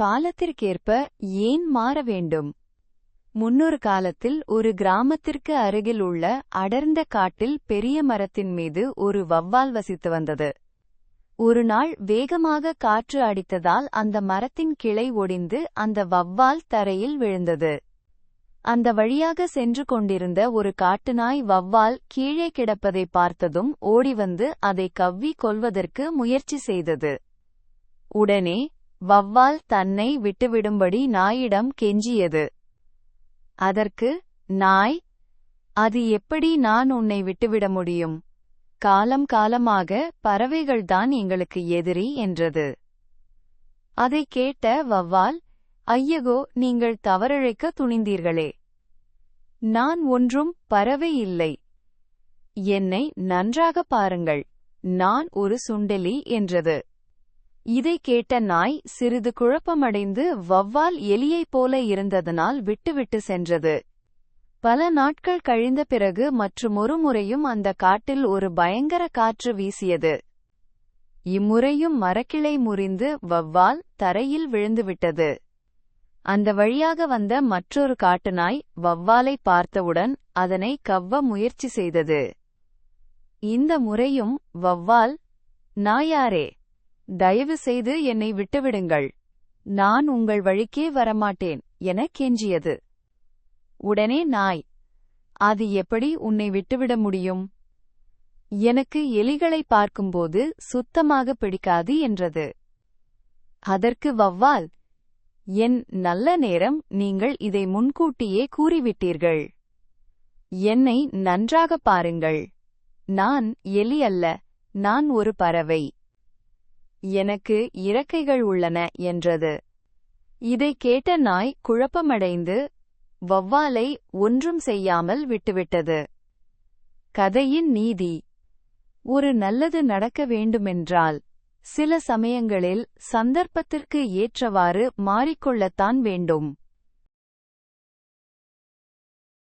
காலத்திற்கேற்ப ஏன் மாற வேண்டும்? முன்னொரு காலத்தில் ஒரு கிராமத்திற்கு அருகில் உள்ள அடர்ந்த காட்டில் பெரிய மரத்தின் மீது ஒரு வவ்வால் வசித்து வந்தது. ஒரு நாள் வேகமாக காற்று அடித்ததால் அந்த மரத்தின் கிளை ஒடிந்து அந்த வவ்வால் தரையில் விழுந்தது. அந்த வழியாக சென்று கொண்டிருந்த ஒரு காட்டுநாய் வவ்வால் கீழே கிடப்பதை பார்த்ததும் ஓடிவந்து அதை கவ்வி கொல்வதற்கு முயற்சி செய்தது. உடனே வவ்வால் தன்னை விட்டுவிடும்படி நாயிடம் கெஞ்சியது. அதற்கு நாய் அது எப்படி நான் உன்னை விட்டுவிட முடியும்? காலம் காலமாக பறவைகள்தான் எங்களுக்கு எதிரி என்றது. அதை கேட்ட வவ்வால் ஐயகோ நீங்கள் தவறிழைக்க துணிந்தீர்களே. நான் ஒன்றும் பறவை இல்லை. என்னை நன்றாக பாருங்கள். நான் ஒரு சுண்டெலி என்றது. இதை கேட்ட நாய் சிறிது குழப்பமடைந்து வவ்வால் எலியைப் போல இருந்ததனால் விட்டுவிட்டு சென்றது. பல நாட்கள் கழிந்த பிறகு மற்றுமொரு முறையும் அந்த காட்டில் ஒரு பயங்கர காற்று வீசியது. இம்முறையும் மரக்கிளை முறிந்து வவ்வால் தரையில் விழுந்துவிட்டது. அந்த வழியாக வந்த மற்றொரு காட்டுநாய் வவ்வாலை பார்த்தவுடன் அதனை கவ்வ முயற்சி செய்தது. இந்த முறையும் வவ்வால் நாயாரே தயவு செய்து என்னை விட்டுவிடுங்கள். நான் உங்கள் வழிக்கே வரமாட்டேன் என கெஞ்சியது. உடனே நாய் அது எப்படி உன்னை விட்டுவிட முடியும்? எனக்கு எலிகளை பார்க்கும்போது சுத்தமாக பிடிக்காது என்றது. அதற்கு வவ்வால் என் நல்ல நேரம் நீங்கள் இதை முன்கூட்டியே கூறிவிட்டீர்கள். என்னை நன்றாக பாருங்கள். நான் எலி அல்ல நான் ஒரு பறவை. எனக்கு இறக்கைகள் உள்ளன என்றது. இதை கேட்ட நாய் குழப்பமடைந்து வவ்வாலை ஒன்றும் செய்யாமல் விட்டுவிட்டது. கதையின் நீதி. ஒரு நல்லது நடக்க வேண்டுமென்றால் சில சமயங்களில் சந்தர்ப்பத்திற்கு ஏற்றவாறு மாறிக்கொள்ளத்தான் வேண்டும்.